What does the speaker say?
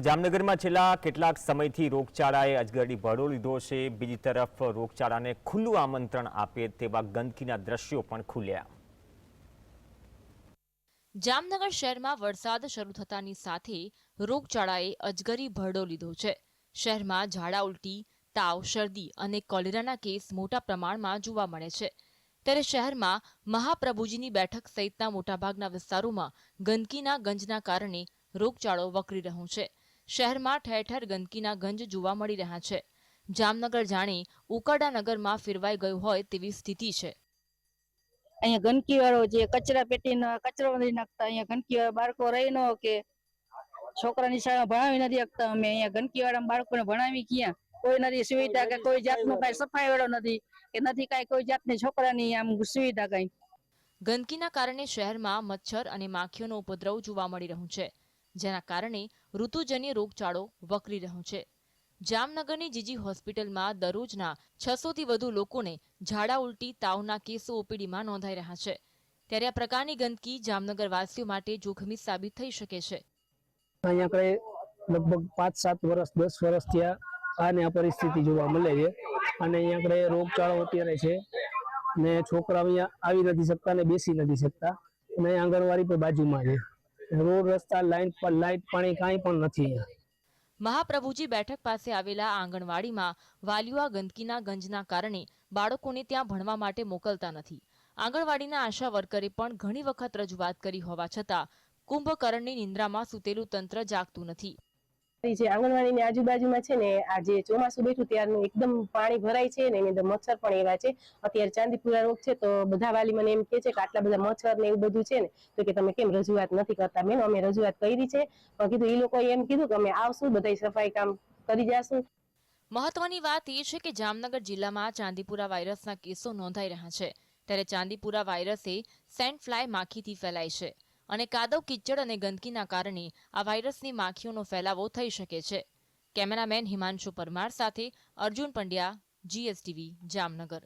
જામનગરમાં છેલ્લા કેટલાક સમયથી રોગચાળાએ અજગરડી ભરો લીધો છે. બીજી તરફ રોગચાળાને ખુલ્લું આમંત્રણ આપે તેવા ગંદકીના દ્રશ્યો પણ ખુલ્યા. જામનગર શહેરમાં વરસાદ શરૂ થતાની સાથે રોગચાળાએ અજગરી ભરડો લીધો છે. શહેરમાં ઝાડા ઉલટી, તાવ, શરદી અને કોલેરાના કેસ મોટા પ્રમાણમાં જોવા મળે છે. ત્યારે શહેરમાં મહાપ્રભુજીની બેઠક સહિતના મોટાભાગના વિસ્તારોમાં ગંદકીના ગંજના કારણે રોગચાળો વકરી રહ્યો છે. શહેરમાં ઠેર ઠેર ગંદકીના ગંજ જોવા મળી રહ્યા છે. જામનગર જાણે નગરમાં ફેરવાઈ ગયું હોય તેવી સ્થિતિ છે. અહીંયા ગંદકી વાળો જે કચરા પેટીના કચરો નથી નાખતા અહીંયા ગંદકી વાળા બાળકો રહી ન કે છોકરાની શાળા ભણાવી નથી શકતા અમે. અહીંયા ગંદકી વાળા બાળકોને ભણાવી ક્યાં? કોઈ નથી સુવિધા કે કોઈ જાતનું કઈ સફાઈ વાળો નથી કે નથી કઈ કોઈ જાતની છોકરાની આમ સુવિધા કઈ. ગંદકીના કારણે શહેરમાં મચ્છર અને માખીઓનો ઉપદ્રવ જોવા મળી રહ્યું છે. જેના કારણે ઋતુજન્ય રોગચાળો વકરી રહ્યો છે. જામનગરની જીજી હોસ્પિટલમાં દરરોજના છસોથી વધુ લોકોને ઝાડા ઉલટી, તાવના કેસો ઓપીડીમાં નોંધાઈ રહ્યા છે. ત્યારે આ પ્રકારની ગંદકી જામનગરવાસીઓ માટે જોખમી સાબિત થઈ શકે છે. અહીંયા આપણે લગભગ પાંચ સાત વર્ષ દસ વર્ષ ત્યાં આને પરિસ્થિતિ જોવા મળે છે. અને અહીંયા આપણે રોગચાળો અત્યારે છે. ને છોકરા અહીંયા આવી નથી શકતા ને બેસી નથી શકતા. અને આંગણવાડી પણ બાજુમાં છે. રોડ રસ્તા, લાઈન પર લાઈટ, પાણી કાંઈ પણ નથી મહાપ્રભુજી બેઠક પાસે આવેલા આંગણવાડીમાં વાલીઓ ગંદકીના ગંજના કારણે બાળકોને ત્યાં ભણવા માટે મોકલતા નથી. આંગણવાડીના આશા વર્કરે પણ ઘણી વખત રજૂઆત કરી હોવા છતાં કુંભકર્ણની નિંદ્રામાં સૂતેલું તંત્ર જાગતું નથી. જે આંગણવાડીની આજુબાજુમાં છે ને, આ જે ચોમાસું બેઠું ત્યારનું એકદમ પાણી ભરાય છે ને, એની અંદર મચ્છર પણ એવા છે. અત્યારે ચાંદીપુરા રોગ છે તો બધા વાલી મને એમ કે છે કે આટલા બધા મચ્છર ને એવું બધું છે ને, તો કે તમે કેમ રજૂઆત નથી કરતા? મેં અમે રજૂઆત કરી છે. પણ કીધું એ લોકોએ એમ કીધું કે અમે આવશું બધા સફાઈ કામ કરી જાશું. મહત્વની વાત એ છે કે જામનગર જિલ્લામાં ચાંદીપુરા વાયરસના કેસો નોંધાઈ રહ્યા છે. ત્યારે ચાંદીપુરા વાયરસે સેન્ટ ફ્લાય માખીથી ફેલાય છે. અને કાદવ કિચડ અને ગંદકીના કારણે આ વાયરસની માખીઓનો ફેલાવો થઈ શકે છે. કેમેરામેન હિમાંશુ પરમાર સાથે અર્જુન પંડ્યા, જીએસટીવી, જામનગર.